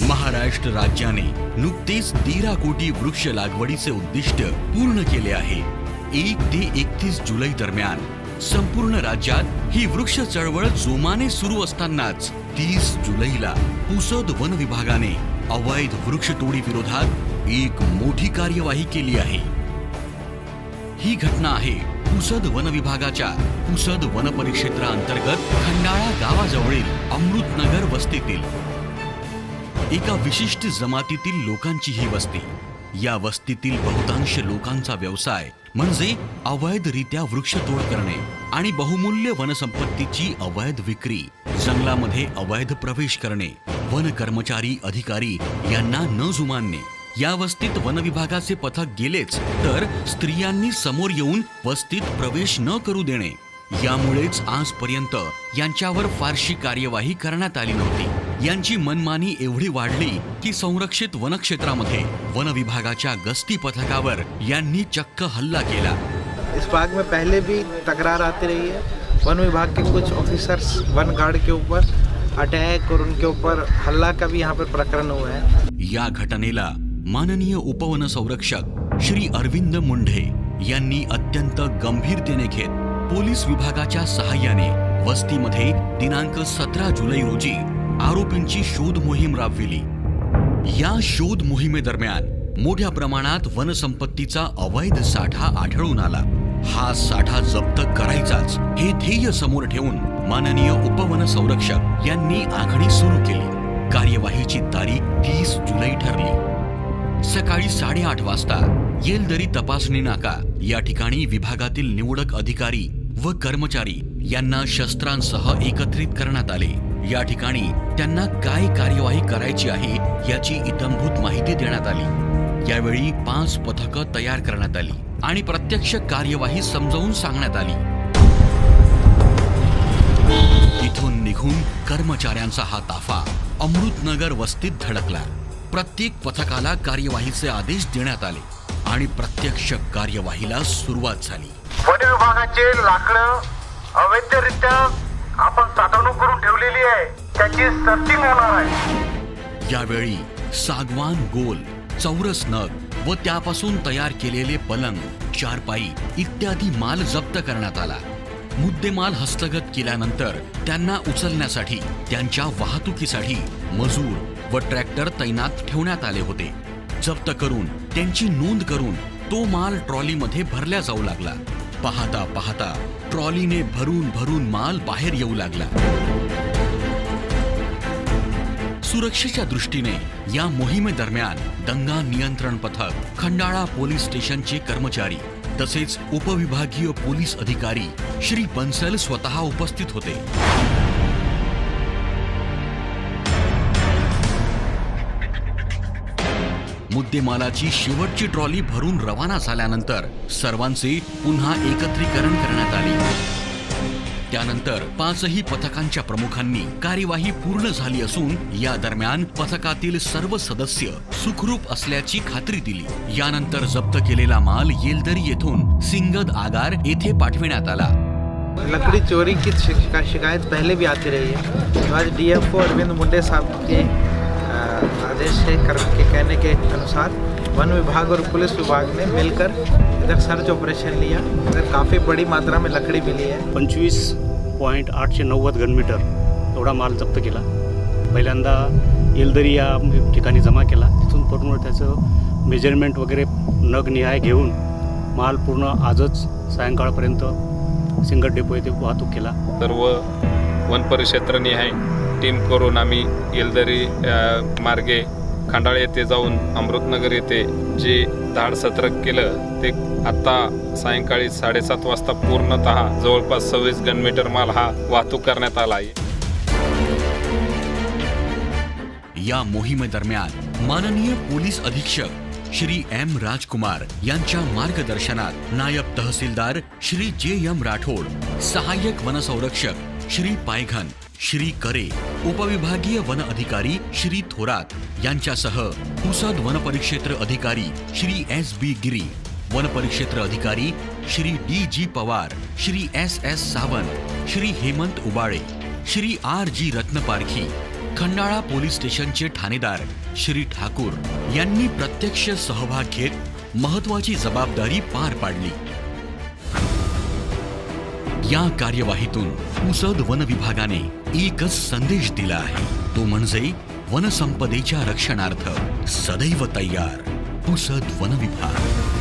महाराष्ट्र राज्याने नुकतेच तेरा कोटी वृक्ष लागवडीचे उद्दिष्ट पूर्ण केले आहे. एक ते एकतीस जुलै दरम्यान संपूर्ण राज्यात ही वृक्ष चळवळ जोमाने सुरू असतानाच तीस जुलैला पुसद वन विभागाने अवैध वृक्षतोडी विरोधात एक मोठी कार्यवाही केली आहे. ही घटना आहे पुसद वन विभागाच्या पुसद वन परिक्षेत्राअंतर्गत खंडाळा गावाजवळील अमृतनगर वस्तीतील. एका विशिष्ट जमातीतील लोकांची ही वस्ती. या वस्तीतील बहुतांश लोकांचा व्यवसाय म्हणजे अवैधरित्या वृक्षतोड करणे आणि बहुमूल्य वनसंपत्तीची अवैध विक्री जंगलामध्ये अवैध प्रवेश करणे वन कर्मचारी अधिकारी यांना न जुमानणे. या वस्तीत वन विभागाचे पथक गेलेच तर स्त्रियांनी समोर येऊन वस्तीत प्रवेश न करू देणे. यामुळेच आजपर्यंत यांच्यावर फारशी कार्यवाही करण्यात आली नव्हती. यांची मनमानी एवढी वाढली की संरक्षित वनक्षेत्रामध्ये वन विभागाच्या गस्ती पथकावर यांनी चक्क हल्ला केला. इस बाग में पहले भी तकरार आती रही है। वन विभाग के कुछ ऑफिसर्स वन गार्ड के ऊपर अटैक और उनके ऊपर हल्ला का भी यहाँ पर प्रकरण हुआ है। या घटनेला माननीय उपवन संरक्षक श्री अरविंद मुंढे यांनी अत्यंत गंभीरतेने घेत पोलीस विभागाच्या सहाय्याने वस्तीमध्ये दिनांक सतरा जुलै रोजी आरोपींची शोध मोहीम राबविली. या शोध मोहिमेदरम्यान मोठ्या प्रमाणात वनसंपत्तीचा अवैध साठा आढळून आला. हा साठा जप्त करायचाच हे ध्येय समोर ठेवून माननीय उपवन संरक्षक यांनी आखणी सुरू केली. कार्यवाहीची तारीख तीस जुलै ठरली. सकाळी साडेआठ वाजता येलदरी तपासणी नाका या ठिकाणी विभागातील निवडक अधिकारी व कर्मचारी यांना शस्त्रांसह एकत्रित करण्यात आले. या ठिकाणी त्यांना काय कार्यवाही करायची आहे याची इतंभूत माहिती देण्यात आली. यावेळी पाच पथकं तयार करण्यात आली आणि प्रत्यक्ष कार्यवाही समजावून सांगण्यात आली. इथून निघून कर्मचाऱ्यांचा हा ताफा अमृतनगर वस्तीत धडकला. प्रत्येक पथकाला कार्यवाहीचे आदेश देण्यात आले आणि प्रत्यक्ष कार्यवाहीला सुरुवात झाली. वन विभागाचे लाकडं अवैधरित्या आपण साठवणूक करून ठेवलेली आहे. त्याची सर्चिंग होणार आहे. यावेळी सागवान गोल चौरस नग व त्यापासून तयार केलेले पलंग चारपाई इत्यादी माल जप्त करण्यात आला. मुद्देमाल हस्तगत केल्यानंतर त्यांना उचलण्यासाठी त्यांच्या वाहतुकीसाठी मजूर व ट्रॅक्टर तैनात ठेवण्यात आले होते. जप्त करून त्यांची नोंद करून तो माल ट्रॉलीमध्ये भरल्या जाऊ लागला. पाहता पाहता ट्रॉलीने भरून भरून माल बाहेर येऊ लागला. सुरक्षेच्या दृष्टीने या मोहिमेदरम्यान दंगा नियंत्रण पथक खंडाळा पोलीस स्टेशनचे कर्मचारी तसेच उपविभागीय पोलीस अधिकारी श्री बन्सल स्वतः उपस्थित होते. मुद्देमालाची शेवटची ट्रॉली भरून रवाना झाल्यानंतर सर्वांचे पुन्हा एकत्रीकरण करण्यात आले. त्यानंतर पाचही पथकांच्या प्रमुखांनी कार्यवाही पूर्ण झाली असून या दरम्यान पथकातील सर्व सदस्य सुखरूप असल्याची खात्री दिली. यानंतर जप्त केलेला माल येलदरी येथून सिंगद आगार येथे पाठविण्यात आला. लकड़ी चोरी की शिकायत पहले भी आती रही है। तो आज डीएफओ अरविंद मुंडे साहब के आदेश से कर के कहने के अनुसार वन विभाग और पुलिस विभाग ने मिलकर इधर सर्च ऑपरेशन लिया। इधर काफ़ी बड़ी मात्रा में लकड़ी मिली है। पंचवीस पॉईंट आठशे नव्वद घनमीटर एवढा माल जप्त केला। पहिल्यांदा येलदरी या ठिकाणी जमा केला। तिथून पूर्ण त्याचं मेजरमेंट वगैरे नगनिहाय घेऊन माल पूर्ण आजच सायंकाळपर्यंत सिंगट डेपो येथे वाहतूक केला. सर्व वन परिक्षेत्रनिहाय टीम करून आम्ही येलदरी मार्गे खंडाळ येथे जाऊन अमृतनगर येथे जे धाड सत्र केलं ते आत्ता सायंकाळी साडेसात वाजता पूर्णतः जवळपास सव्वीस गनमीटर माल हा वाहतूक करण्यात आला आहे. या मोहिमेदरम्यान माननीय पोलीस अधीक्षक श्री एम राजकुमार यांच्या मार्गदर्शनात नायब तहसीलदार श्री जे एम राठोड सहाय्यक वनसंरक्षक श्री पायघन श्री करे उपविभागीय वन अधिकारी श्री थोरात यांच्यासह पुसद वनपरिक्षेत्र अधिकारी श्री एस बी गिरी वनपरिक्षेत्र अधिकारी Shri D G Pawar Shri S S Sawant Shri Hemant Ubale Shri R G Ratnaparkhi Khandala police स्टेशनचे ठाणेदार श्री ठाकूर यांनी प्रत्यक्ष सहभाग घेत महत्वाची जबाबदारी पार पाडली. या कार्यवाहीतून पुसद वन विभागाने एकच संदेश दिला आहे. तो म्हणजे वनसंपदेच्या रक्षणार्थ सदैव तयार. पुसद वन विभाग.